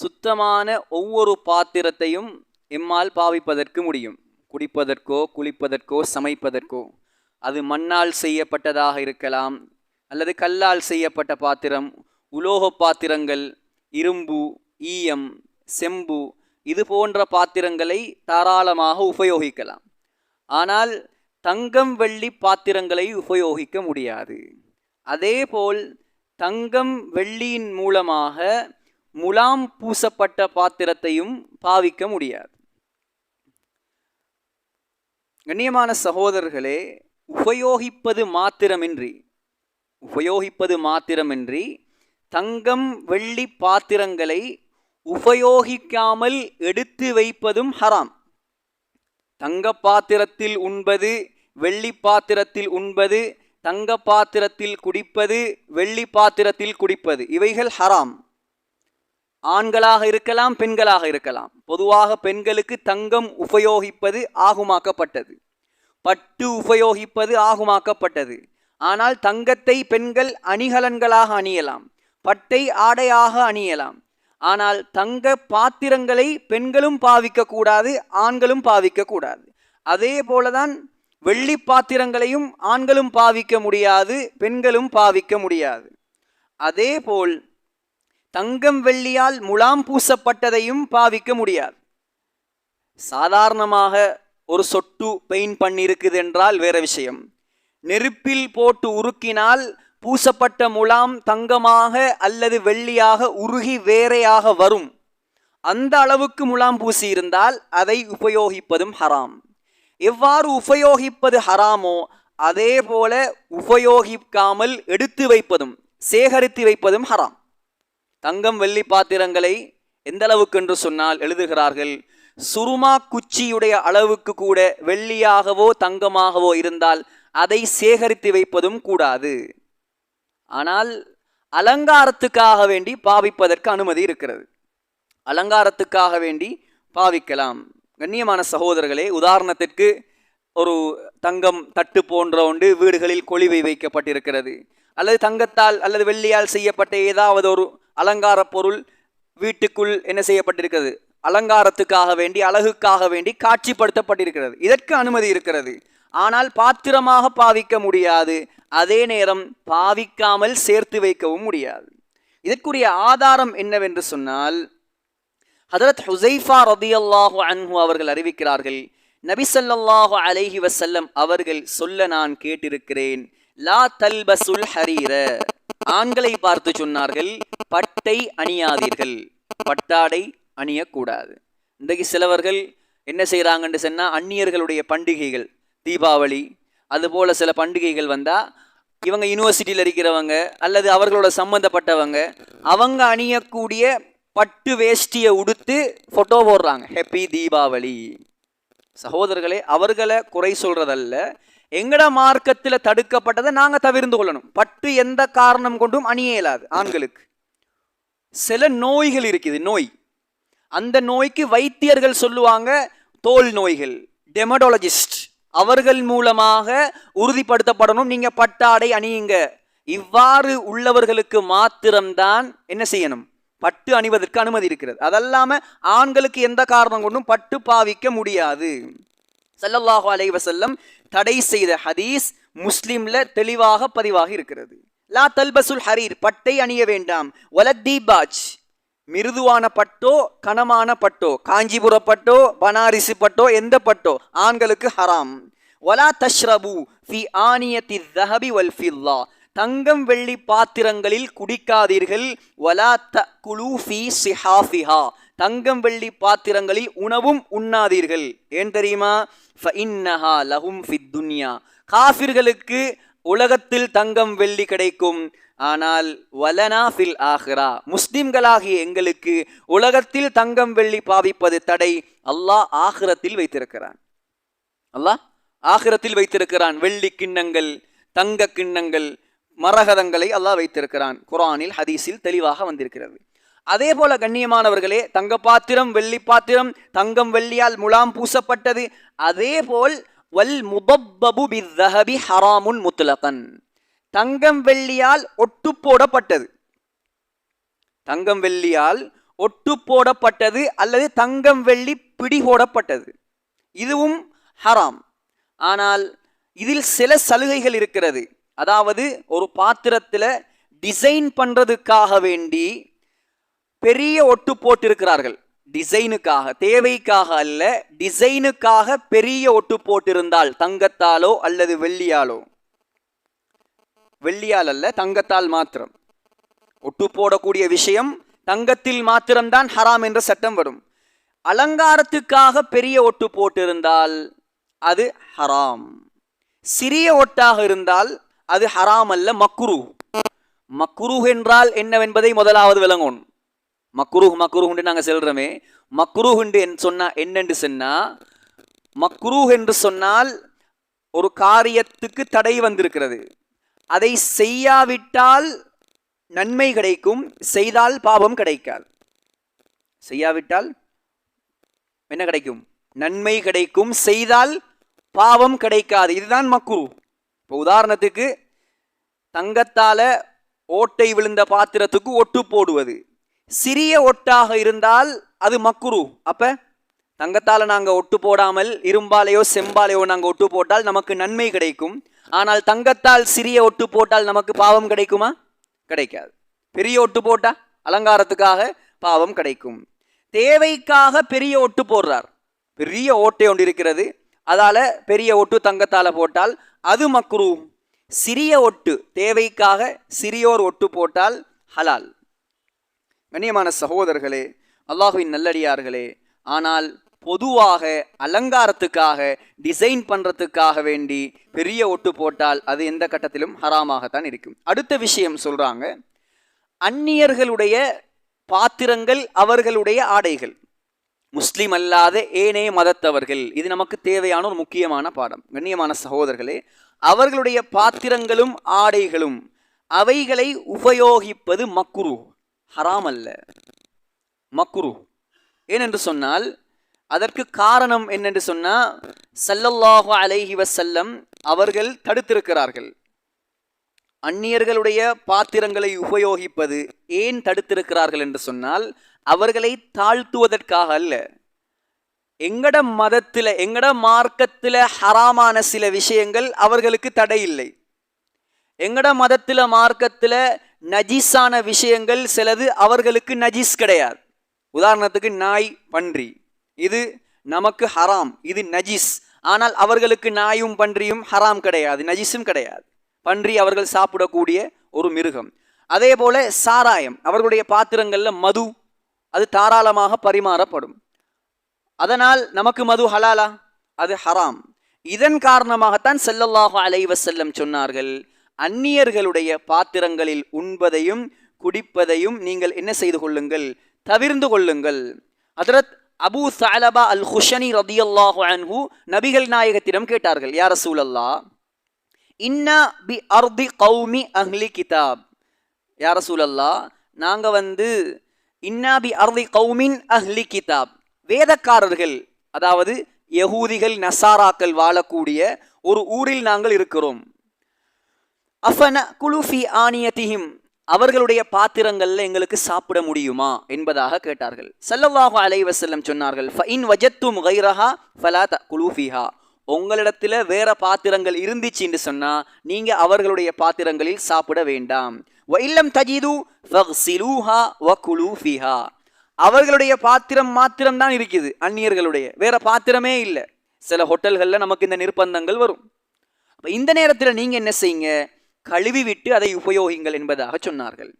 சுத்தமான ஒவ்வொரு பாத்திரத்தையும் எம்மால் பாவிப்பதற்கு முடியும். குடிப்பதற்கோ குளிப்பதற்கோ சமைப்பதற்கோ. அது மண்ணால் செய்யப்பட்டதாக இருக்கலாம். அல்லது கல்லால் செய்யப்பட்ட பாத்திரம் உலோக பாத்திரங்கள் இரும்பு ஈயம் செம்பு இது போன்ற பாத்திரங்களை தாராளமாக உபயோகிக்கலாம். ஆனால் தங்கம் வெள்ளி பாத்திரங்களை உபயோகிக்க முடியாது. அதேபோல் தங்கம் வெள்ளியின் மூலமாக முலாம் பூசப்பட்ட பாத்திரத்தையும் பாவிக்க முடியாது. கண்ணியமான சகோதரர்களே உபயோகிப்பது மாத்திரமின்றி உபயோகிப்பது மாத்திரமின்றி தங்கம் வெள்ளி பாத்திரங்களை உபயோகிக்காமல் எடுத்து வைப்பதும் ஹராம். தங்க பாத்திரத்தில் உண்பது வெள்ளி பாத்திரத்தில் உண்பது தங்க பாத்திரத்தில் குடிப்பது வெள்ளி பாத்திரத்தில் குடிப்பது இவைகள் ஹராம். ஆண்களாக இருக்கலாம் பெண்களாக இருக்கலாம். பொதுவாக பெண்களுக்கு தங்கம் உபயோகிப்பது ஆகுமாக்கப்பட்டது. பட்டு உபயோகிப்பது ஆகுமாக்கப்பட்டது. ஆனால் தங்கத்தை பெண்கள் அணிகலன்களாக அணியலாம். பட்டை ஆடையாக அணியலாம். ஆனால் தங்க பாத்திரங்களை பெண்களும் பாவிக்க கூடாது ஆண்களும் பாவிக்க கூடாது. அதே போலதான் வெள்ளி பாத்திரங்களையும் ஆண்களும் பாவிக்க முடியாது பெண்களும் பாவிக்க முடியாது. அதே போல் தங்கம் வெள்ளியால் முலாம் பூசப்பட்டதையும் பாவிக்க முடியாது. சாதாரணமாக ஒரு சொட்டு பெயிண்ட் பண்ணியிருக்குது என்றால் வேற விஷயம். நெருப்பில் போட்டு உருக்கினால் பூசப்பட்ட முலாம் தங்கமாக அல்லது வெள்ளியாக உருகி வேறையாக வரும். அந்த அளவுக்கு முலாம் பூசியிருந்தால் அதை உபயோகிப்பதும் ஹராம். எவ்வாறு உபயோகிப்பது ஹராமோ அதே போல உபயோகிக்காமல் எடுத்து வைப்பதும் சேகரித்து வைப்பதும் ஹராம். தங்கம் வெள்ளி பாத்திரங்களை எந்த அளவுக்கு என்று சொன்னால் எழுதுகிறார்கள்? சுருமா குச்சியுடைய அளவுக்கு கூட வெள்ளியாகவோ தங்கமாகவோ இருந்தால் அதை சேகரித்து வைப்பதும் கூடாது. ஆனால் அலங்காரத்துக்காக வேண்டி பாவிப்பதற்கு அனுமதி இருக்கிறது. அலங்காரத்துக்காக வேண்டி பாவிக்கலாம். கண்ணியமான சகோதரர்களே உதாரணத்திற்கு ஒரு தங்கம் தட்டு போன்ற ஒன்று வீடுகளில் கொழிவை வைக்கப்பட்டிருக்கிறது. அல்லது தங்கத்தால் அல்லது வெள்ளியால் செய்யப்பட்ட ஏதாவது ஒரு அலங்கார பொருள் வீட்டுக்குள் என்ன செய்யப்பட்டிருக்கிறது? அலங்காரத்துக்காக வேண்டி அழகுக்காக வேண்டி காட்சிப்படுத்தப்பட்டிருக்கிறது. இதற்கு அனுமதி இருக்கிறது. ஆனால் பாத்திரமாக பாவிக்க முடியாது. அதே நேரம் பாவிக்காமல் சேர்த்து வைக்கவும் முடியாது. இதற்குரிய ஆதாரம் என்னவென்று சொன்னால் ஹதரத் ஹுசைஃபா ரதியல்லாஹு அன்ஹு அவர்கள் அறிவிக்கிறார்கள் நபி அலைஹி வசல்லம் அவர்கள் சொல்ல நான் கேட்டிருக்கிறேன் லா தல்பசுல் ஹரீர. ஆண்களை பார்த்து சொன்னார்கள் பட்டை அணியாதீர்கள். பட்டாடை அணியக்கூடாது. இன்றைக்கு சிலவர்கள் என்ன செய்கிறாங்கன்னு சொன்னால் அந்நியர்களுடைய பண்டிகைகள் தீபாவளி அதுபோல் சில பண்டிகைகள் வந்தால் இவங்க யூனிவர்சிட்டியில் இருக்கிறவங்க அல்லது அவர்களோட சம்மந்தப்பட்டவங்க அவங்க அணியக்கூடிய பட்டு வேஷ்டியை உடுத்து ஃபோட்டோ போடுறாங்க. ஹெப்பி தீபாவளி. சகோதரர்களே அவர்களை குறை சொல்கிறதல்ல எங்கட மார்க்கத்தில் தடுக்கப்பட்டதை நாங்கள் தவிர்ந்து கொள்ளணும். பட்டு எந்த காரணம் கொண்டும் அணிய இயலாது ஆண்களுக்கு. சில நோய்கள் இருக்குது நோய். அந்த நோய்க்கு வைத்தியர்கள் சொல்லுவாங்க தோல் நோய்கள் டெமடாலஜிஸ்ட் அவர்கள் மூலமாக உறுதிப்படுத்தப்படணும் நீங்கள் பட்டாடை அணியுங்க. இவ்வாறு உள்ளவர்களுக்கு மாத்திரம்தான் என்ன செய்யணும்? பட்டு அணிவதற்கு அனுமதி இருக்கிறது. அதல்லாமல் ஆண்களுக்கு எந்த காரணம் கொண்டும் பட்டு பாவிக்க முடியாது. சல்லல்லாஹு அலைவசல்லம் தடை செய்த ஹதீஸ் முஸ்லீம்ல தெளிவாக பதிவாகி இருக்கிறது. லா தல்பசுல் ஹரீர் பட்டை அணிய வேண்டாம். வலத்தீபாஜ் மிருதுவான பட்டோ கனமான பட்டோ காஞ்சிபுர பட்டோ பனாரிசு பட்டோ எந்த பட்டோ ஆண்களுக்கு ஹராம். வலா தஷ்ரபு ஃபி ஆனியத்தி தஹபி வல் ஃபில்லா. தங்கம் வெள்ளி பாத்திரங்களில் குடிக்காதீர்கள். வலா த குலு ஃபி சிஹாஃபிஹா. தங்கம் வெள்ளி பாத்திரங்களில் உணவும் உண்ணாதீர்கள். ஏன் தெரியுமா? ஃபஇன்னஹா லஹும் ஃபித் துன்யா. காஃபிர்களுக்கு உலகத்தில் தங்கம் வெள்ளி கிடைக்கும். ஆனால் வலனா ஃபில் ஆஹ்ரா. முஸ்லிம்களாகிய எங்களுக்கு உலகத்தில் தங்கம் வெள்ளி பாவிப்பது தடை. அல்லாஹ் ஆஹ்ரத்தில் வைத்திருக்கிறான். அல்லாஹ் ஆகிரத்தில் வைத்திருக்கிறான். வெள்ளி கிண்ணங்கள் தங்க கிண்ணங்கள் மரகதங்களை அல்லாஹ் வைத்திருக்கிறான். குரானில் ஹதீஸில் தெளிவாக வந்திருக்கிறது. அதே போல கண்ணியமானவர்களே தங்க பாத்திரம் வெள்ளி பாத்திரம் தங்கம் வெள்ளியால் முலாம் பூசப்பட்டது. அதே போல் வல் முபப்பபு பித்தஹபி ஹராமுன் முத்துலகன். தங்கம் வெள்ளியால் ஒட்டு போடப்பட்டது. தங்கம் வெள்ளியால் ஒட்டு போடப்பட்டது அல்லது தங்கம் வெள்ளி பிடி போடப்பட்டது. இதுவும் ஹராம். ஆனால் இதில் சில சலுகைகள் இருக்கிறது. அதாவது ஒரு பாத்திரத்தில் டிசைன் பண்ணுறதுக்காக வேண்டி பெரிய ஒட்டு போட்டிருக்கிறார்கள். டிசைனுக்காக தேவைக்காக அல்ல டிசைனுக்காக பெரிய ஒட்டு போட்டிருந்தால் தங்கத்தாலோ அல்லது வெள்ளியாலோ. வெள்ளியால் அல்ல தங்கத்தால் மாத்திரம். ஒட்டு போடக்கூடிய விஷயம் தங்கத்தில் மாத்திரம்தான் ஹராம் என்ற சட்டம் வரும். அலங்காரத்துக்காக பெரிய ஒட்டு போட்டிருந்தால் அது ஹராம். சிறிய ஒட்டாக இருந்தால் அது ஹராம் அல்ல மக்ரு மக்ரு என்றால் என்னவென்பதை முதலாவது விளங்கும் மக்ரூஹ் மக்ரூஹ் நாங்கள் செல்கிறோமே மக்ரூஹ் என்று சொன்னால் என்னென்று சொன்னால் மக்ரூஹ் என்று சொன்னால் ஒரு காரியத்துக்கு தடை வந்திருக்கிறது. அதை செய்யாவிட்டால் நன்மை கிடைக்கும் செய்தால் பாவம் கிடைக்காது. செய்யாவிட்டால் என்ன கிடைக்கும்? நன்மை கிடைக்கும் செய்தால் பாவம் கிடைக்காது. இதுதான் மக்குரு இப்போ உதாரணத்துக்கு தங்கத்தால் ஓட்டை விழுந்த பாத்திரத்துக்கு ஒட்டு போடுவது. சிறிய ஒட்டாக இருந்தால் அது மக்குரு. அப்போ தங்கத்தால் நாங்கள் ஒட்டு போடாமல் இரும்பாலையோ செம்பாலையோ நாங்கள் ஒட்டு போட்டால் நமக்கு நன்மை கிடைக்கும். ஆனால் தங்கத்தால் சிறிய ஒட்டு போட்டால் நமக்கு பாவம் கிடைக்குமா? கிடைக்காது. பெரிய ஒட்டு போட்டா அலங்காரத்துக்காக பாவம் கிடைக்கும். தேவைக்காக பெரிய ஒட்டு போடுறார். பெரிய ஓட்டை ஒன்று இருக்கிறது. அதால் பெரிய ஒட்டு தங்கத்தால் போட்டால் அது மக்ரூ சிறிய ஒட்டு தேவைக்காக சிறியோர் ஒட்டு போட்டால் ஹலால். கண்ணியமான சகோதரர்களே அல்லாஹுவின் நல்லடியார்களே ஆனால் பொதுவாக அலங்காரத்துக்காக டிசைன் பண்ணுறதுக்காக வேண்டி பெரிய ஒட்டு போட்டால் அது எந்த கட்டத்திலும் ஹராமாகத்தான் இருக்கும். அடுத்த விஷயம் சொல்கிறாங்க அந்நியர்களுடைய பாத்திரங்கள் அவர்களுடைய ஆடைகள். முஸ்லீம் அல்லாத ஏனைய மதத்தவர்கள். இது நமக்கு தேவையான ஒரு முக்கியமான பாடம். கண்ணியமான சகோதரர்களே அவர்களுடைய பாத்திரங்களும் ஆடைகளும் அவைகளை உபயோகிப்பது மக்குரு ஹராம் அல்ல. மக்குரு ஏனென்று சொன்னால் அதற்கு காரணம் என்னென்று சொன்னால் சல்லல்லாஹு அலைஹி வசல்லம் அவர்கள் தடுத்திருக்கிறார்கள். அந்நியர்களுடைய பாத்திரங்களை உபயோகிப்பது ஏன் தடுத்திருக்கிறார்கள் என்று சொன்னால் அவர்களை தாழ்த்துவதற்காக அல்ல. எங்கட மதத்தில் எங்கட மார்க்கத்தில் ஹராமான சில விஷயங்கள் அவர்களுக்கு தடை இல்லை. எங்கட மதத்தில் மார்க்கத்தில் நஜீஸான விஷயங்கள் சிலது அவர்களுக்கு நஜீஸ் கிடையாது. உதாரணத்துக்கு நாய் பன்றி. இது நமக்கு ஹராம் இது நஜீஸ். ஆனால் அவர்களுக்கு நாயும் பன்றியும் ஹராம் கிடையாது நஜீஸும் கிடையாது. பன்றி அவர்கள் சாப்பிடக்கூடிய ஒரு மிருகம். அதே போல சாராயம் அவர்களுடைய பாத்திரங்களில் மது அது தாராளமாக பரிமாறப்படும். அதனால் நமக்கு மது ஹலாலா? அது ஹராம். இதன் காரணமாகத்தான் செல்லல்லாஹு அலைவசல்லம் சொன்னார்கள் அந்நியர்களுடைய பாத்திரங்களில் உண்பதையும் குடிப்பதையும் நீங்கள் என்ன செய்து கொள்ளுங்கள்? தவிர்ந்து கொள்ளுங்கள். அதரத் அபு சாலபா அல் ஹுஷனி ரதியல்லாஹு அன்ஹு நபிகள் நாயகத்திடம் கேட்டார்கள் யார் சூழல்லா இன்னா பி அர்தி கௌமி அஹ்லி கிதாப். யார சூழல்லா நாங்கள் வந்து இன்னா பி அர்தி கௌமின் அஹ்லி கிதாப். வேதக்காரர்கள் அதாவது யகூதிகள் நசாராக்கள் வாழக்கூடிய ஒரு ஊரில் நாங்கள் இருக்கிறோம். அஃபன குலுஃபி ஆனியத்திஹிம் அவர்களுடைய பாத்திரங்களில் எங்களுக்கு சாப்பிட முடியுமா? என்பதாக கேட்டார்கள். சல்லல்லாஹு அலைவசல்லம் சொன்னார்கள். ஃபஇன் வஜத்தும் கைரஹா ஃபலா குலுஃபிஹா குலூஃபிஹா உங்களிடத்தில் வேற பாத்திரங்கள் இருந்துச்சு என்று நீங்கள் அவர்களுடைய பாத்திரங்களில் சாப்பிட வேண்டாம். வ தஜிது ஃபக்ஸிலூஹா வ குலூஃபிஹா அவர்களுடைய பாத்திரம் மாத்திரம்தான் இருக்குது அந்நியர்களுடைய. வேற பாத்திரமே இல்லை. சில ஹோட்டல்களில் நமக்கு இந்த நிர்பந்தங்கள் வரும். அப்போ இந்த நேரத்தில் நீங்கள் என்ன செய்யுங்க? கழுவி விட்டு அதை உபயோகிங்கள் என்பதாக சொன்னார்கள்.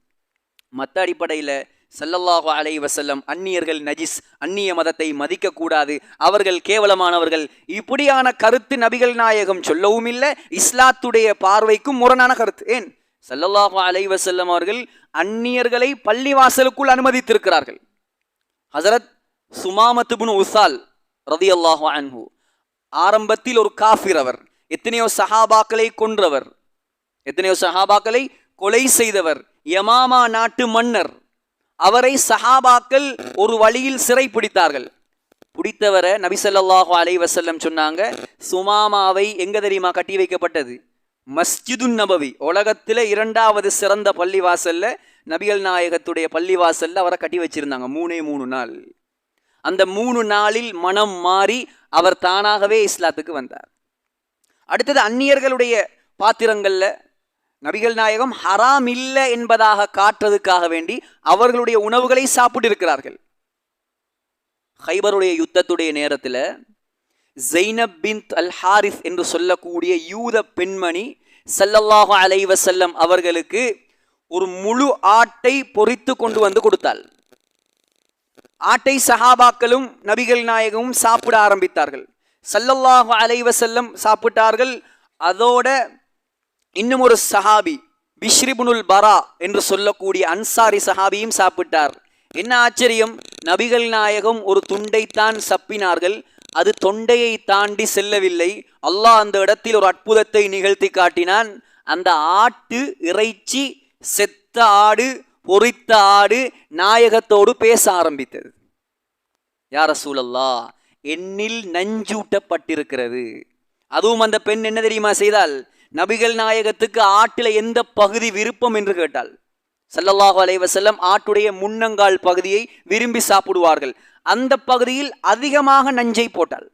மற்ற அடிப்படையில் சல்லல்லாஹு அலை வசல்லம் அந்நியர்கள் நஜிஸ் அந்நிய மதத்தை மதிக்கக்கூடாது. அவர்கள் கேவலமானவர்கள். இப்படியான கருத்து நபிகள் நாயகம் சொல்லவும் இல்லை இஸ்லாத்துடைய பார்வைக்கும் முரணான கருத்து. ஏன்? சல்லல்லாஹு அலை வசல்லம் அவர்கள் அந்நியர்களை பள்ளிவாசலுக்குள் அனுமதித்திருக்கிறார்கள். ஹசரத் சுமாமத்துபுன் உசால் ரதி அல்லாஹு அன்ஹு ஆரம்பத்தில் ஒரு காஃபிர் அவர் எத்தனையோ சஹாபாக்களை கொன்றவர் எத்தனையோ சஹாபாக்களை கொலை செய்தவர் யமாமா நாட்டு மன்னர் அவரை சஹாபாக்கள் ஒரு வழியில் சிறை பிடித்தார்கள். பிடித்தவரை நபிசல்லாஹு அலை வசல்லம் சொன்னாங்க சுமாமாவை எங்க தெரியுமா கட்டி வைக்கப்பட்டது? மஸ்ஜிது நபவி உலகத்தில் இரண்டாவது சிறந்த பள்ளிவாசல்ல நபிகள் நாயகத்துடைய பள்ளிவாசல்ல அவரை கட்டி வச்சிருந்தாங்க மூணே மூணு நாள். அந்த மூணு நாளில் மனம் மாறி அவர் தானாகவே இஸ்லாத்துக்கு வந்தார். அடுத்தது அந்நியர்களுடைய பாத்திரங்களில் நபிகள் நாயகம் ஹராம் இல்லை என்பதாக காட்டுறதுக்காக வேண்டி அவர்களுடைய உணவுகளை சாப்பிட்டு இருக்கிறார்கள். ஹைபருடைய யுத்தத்துடைய நேரத்தில் ஜெய்னப் பின் அல் ஹாரிஸ் என்று சொல்லக்கூடிய யூத பெண்மணி சல்லல்லாஹு அலைவ செல்லம் அவர்களுக்கு ஒரு முழு ஆட்டை பொறித்து கொண்டு வந்து கொடுத்தாள். ஆட்டை சஹாபாக்களும் நபிகள் நாயகமும் சாப்பிட ஆரம்பித்தார்கள். சல்லல்லாஹு அலைவ செல்லம் சாப்பிட்டார்கள். அதோட இன்னும் ஒரு சஹாபி பிஷ்ரிபுனுல் பரா என்று சொல்லக்கூடிய அன்சாரி சஹாபியும் சாப்பிட்டார். என்ன ஆச்சரியம்? நபிகள் நாயகம் ஒரு துண்டைத்தான் சப்பினார்கள். அது தொண்டையை தாண்டி செல்லவில்லை. அல்லாஹ் அந்த இடத்தில் ஒரு அற்புதத்தை நிகழ்த்தி காட்டினான். அந்த ஆட்டு இறைச்சி செத்த ஆடு பொறித்த ஆடு நாயகத்தோடு பேச ஆரம்பித்தது. யார சூழல்லா எண்ணில் நஞ்சூட்டப்பட்டிருக்கிறது. அதுவும் அந்த பெண் என்ன தெரியுமா செய்தால் நபிகள் நாயகத்துக்கு ஆட்டில எந்த பகுதி விருப்பம் என்று கேட்டால் சல்லல்லாஹு அலைவசல்லம் ஆட்டுடைய முன்னங்கால் பகுதியை விரும்பி சாப்பிடுவார்கள். அந்த பகுதியில் அதிகமாக நஞ்சை போட்டால்.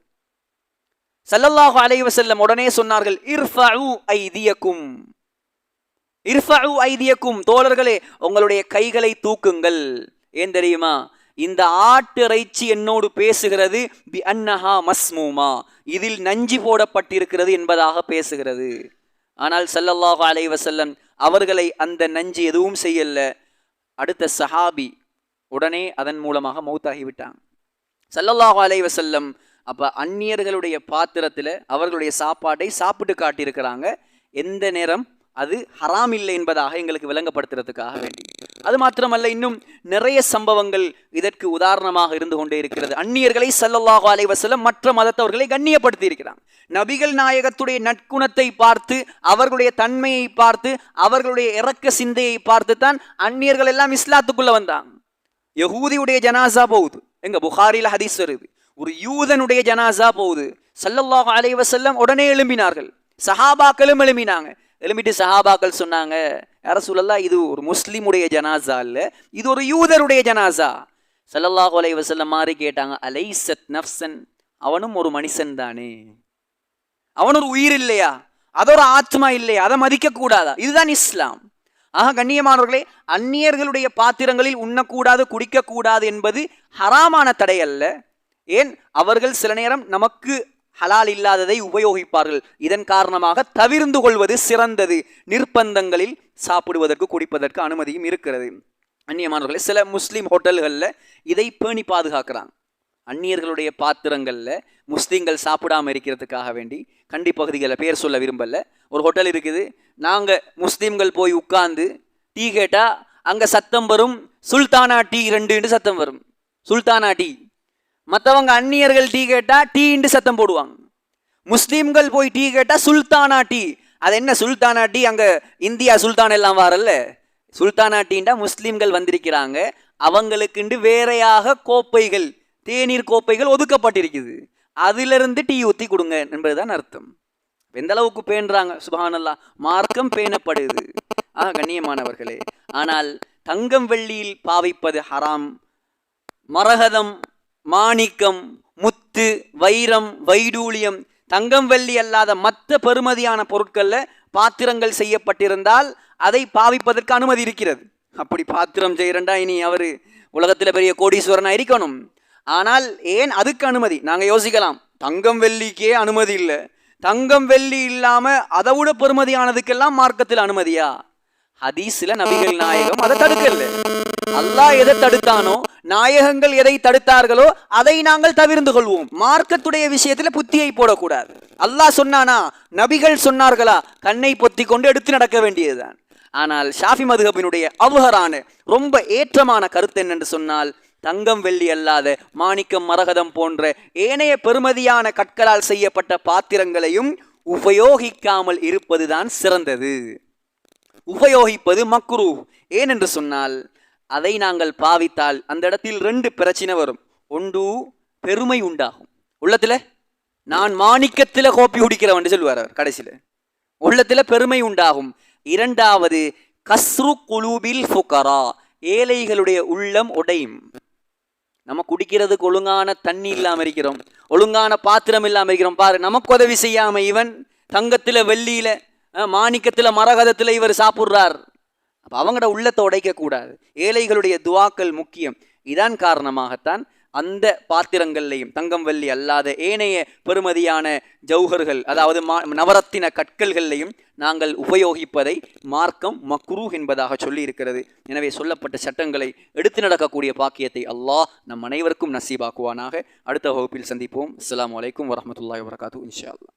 சல்லல்லாஹு அலைவசல்லம் உடனே சொன்னார்கள் இர்ஃபு ஐதியக்கும். இர்ஃபு ஐதியக்கும். தோழர்களே உங்களுடைய கைகளை தூக்குங்கள். ஏன் தெரியுமா? இந்த ஆட்டிறைச்சி என்னோடு பேசுகிறது பி அன்னஹா மஸ்மூமா. இதில் நஞ்சி போடப்பட்டிருக்கிறது என்பதாக பேசுகிறது. ஆனால் சல்லல்லாஹு அலை வசல்லம் அவர்களை அந்த நஞ்சு எதுவும் செய்யல. அடுத்த சஹாபி உடனே அதன் மூலமாக மௌத்தாகிவிட்டாங்க சல்லல்லாஹு அலை வசல்லம் அப்போ அந்நியர்களுடைய பாத்திரத்தில் அவர்களுடைய சாப்பாட்டை சாப்பிட்டு காட்டியிருக்கிறாங்க. எந்த நேரம்? அது ஹராம் இல்லை என்பதாக எங்களுக்கு விளங்கப்படுத்துறதுக்காக வேண்டி. அது மாத்திரமல்ல இன்னும் நிறைய சம்பவங்கள் இதற்கு உதாரணமாக இருந்து கொண்டே இருக்கிறது. அந்நியர்களை சல்லல்லாஹு அலைவசலம் மற்ற மதத்தவர்களை கண்ணியப்படுத்தி இருக்கிறான் நபிகள் நாயகத்துடைய நற்குணத்தை பார்த்து அவர்களுடைய தன்மையை பார்த்து அவர்களுடைய இறக்க சிந்தையை பார்த்து தான் அந்நியர்கள் எல்லாம் இஸ்லாத்துக்குள்ள வந்தாங்க யகூதியுடைய ஜனாசா போகுது. எங்க புகாரில ஹதீஸ் வருது. ஒரு யூதனுடைய ஜனாசா போகுது. சல்லல்லாஹு அலைவசல்லம் உடனே எழும்பினார்கள். சஹாபாக்களும் எழும்பினாங்க. எழுமிட்டு சஹாபாக்கள் சொன்னாங்க யார சொல்லலாம் இது ஒரு முஸ்லீமுடைய ஜனாசா இல்லை இது ஒரு யூதருடைய ஜனாசா. சல்லல்லாஹு அலைஹி வஸல்லம் மாதிரி கேட்டாங்க அலைசத் நஃப்சன் அவனும் ஒரு மனுஷன் தானே. அவன் ஒரு உயிர் இல்லையா? அது ஒரு ஆத்மா இல்லையா? அதை மதிக்க கூடாதா? இதுதான் இஸ்லாம். ஆக கண்ணியமானவர்களே அந்நியர்களுடைய பாத்திரங்களில் உண்ணக்கூடாது குடிக்கக்கூடாது என்பது ஹராமான தடை அல்ல. ஏன்? அவர்கள் சில நேரம் நமக்கு ஹலால் இல்லாததை உபயோகிப்பார்கள். இதன் காரணமாக தவிர்ந்து கொள்வது சிறந்தது. நிர்பந்தங்களில் சாப்பிடுவதற்கு குடிப்பதற்கு அனுமதியும் இருக்கிறது. அந்நியமானவர்களே சில முஸ்லீம் ஹோட்டல்களில் இதை பேணி பாதுகாக்கிறாங்க அந்நியர்களுடைய பாத்திரங்களில் முஸ்லீம்கள் சாப்பிடாமல் இருக்கிறதுக்காக வேண்டி கண்டி பகுதிகளில் பேர் சொல்ல விரும்பல. ஒரு ஹோட்டல் இருக்குது. நாங்கள் முஸ்லீம்கள் போய் உட்கார்ந்து டீ கேட்டால் அங்கே சத்தம் வரும் சுல்தானா டீ ரெண்டுன்னு சத்தம் வரும். சுல்தானா டீ. மற்றவங்க அந்நியர்கள் டீ கேட்டால் டீண்டு சத்தம் போடுவாங்க. முஸ்லீம்கள் போய் டீ கேட்டால் சுல்தானா டீ. அது என்ன சுல்தானா டீ? அங்கே இந்தியா சுல்தான் எல்லாம் வரல சுல்தானா டீண்டா முஸ்லீம்கள் வந்திருக்கிறாங்க. அவங்களுக்குண்டு வேறையாக கோப்பைகள் தேநீர் கோப்பைகள் ஒதுக்கப்பட்டிருக்குது. அதிலிருந்து டீ ஊற்றி கொடுங்க என்பதுதான் அர்த்தம். எந்த அளவுக்கு பேணுறாங்க? சுபானல்லா மார்க்கம் பேணப்படுது. ஆக கண்ணியமானவர்களே. ஆனால் தங்கம் வெள்ளியில் பாவிப்பது ஹராம். மரகதம் மாணிக்கம் முத்து வைரம் வைடூலியம் தங்கம் வெள்ளி அல்லாத மற்ற பெறுமதியான பொருட்களில் பாத்திரங்கள் செய்யப்பட்டிருந்தால் அதை பாவிப்பதற்கு அனுமதி இருக்கிறது. அப்படி பாத்திரம் செய்கிறண்டா இனி அவர். உலகத்தில் பெரிய கோடீஸ்வரனாக இருக்கணும். ஆனால் ஏன் அதுக்கு அனுமதி? நாங்கள் யோசிக்கலாம். தங்கம் வெள்ளிக்கே அனுமதி இல்லை. தங்கம் வெள்ளி இல்லாமல் அதை விட பெருமதியானதுக்கெல்லாம் மார்க்கத்தில் அனுமதியா? ஹதீஸில் நபிகள் நாயகம் அதை தடுக்கல. அல்லாஹ் எதை தடுத்தானோ நாயகங்கள் எதை தடுத்தார்களோ அதை நாங்கள் தவிர்ந்து கொள்வோம். மார்க்கத்துடைய விஷயத்துல புத்தியை போடக்கூடாது. அல்லாஹ் சொன்னானா நபிகள் சொன்னார்களா கண்ணை பொத்தி கொண்டு எடுத்து நடக்க வேண்டியதுதான். ஆனால் ஷாஃபி மதுகபினுடைய அவுகரான ரொம்ப ஏற்றமான கருத்து என்னென்று சொன்னால் தங்கம் வெள்ளி அல்லாத மாணிக்கம் மரகதம் போன்ற ஏனைய பெருமதியான கற்களால் செய்யப்பட்ட பாத்திரங்களையும் உபயோகிக்காமல் இருப்பதுதான் சிறந்தது. உபயோகிப்பது மக்ரூ ஏனென்று சொன்னால் அதை நாங்கள் பாவித்தால் அந்த இடத்தில் ரெண்டு பிரச்சனை வரும். ஒன்று பெருமை உண்டாகும். உள்ளத்தில் நான் மாணிக்கத்தில் கோப்பி குடிக்கிறவன் சொல்லுவார் அவர் கடைசியில். உள்ளத்தில் பெருமை உண்டாகும். இரண்டாவது கஸ்ரு குழுவில் ஃபுகரா ஏழைகளுடைய உள்ளம் உடையும். நம்ம குடிக்கிறதுக்கு ஒழுங்கான தண்ணி இல்லாமல் இருக்கிறோம். ஒழுங்கான பாத்திரம் இல்லாமல் இருக்கிறோம். பாரு நமக்கு உதவி செய்யாமல் இவன் தங்கத்தில் வெள்ளியில் மாணிக்கத்தில் மரகதத்தில் இவர் சாப்பிட்றார். அப்போ அவங்களோட உள்ளத்தை உடைக்கக்கூடாது. ஏழைகளுடைய துவாக்கள் முக்கியம். இதான் காரணமாகத்தான் அந்த பாத்திரங்கள்லையும் தங்கம் வெள்ளி அல்லாத ஏனைய பெறுமதியான ஜௌஹர்கள் அதாவது மா நவரத்தின கற்கள்கள்லையும் நாங்கள் உபயோகிப்பதை மார்க்கம் மக்ரூ என்பதாக சொல்லியிருக்கிறது. எனவே சொல்லப்பட்ட சட்டங்களை எடுத்து நடக்கக்கூடிய பாக்கியத்தை அல்லாஹ் நம் அனைவருக்கும் நசீபாக்குவானாக. அடுத்த வகுப்பில் சந்திப்போம். அஸ்லாம் வலைக்கம் வரஹ்மத்துல்லாஹி வரகாத்து இன்ஷா அல்லாஹ்.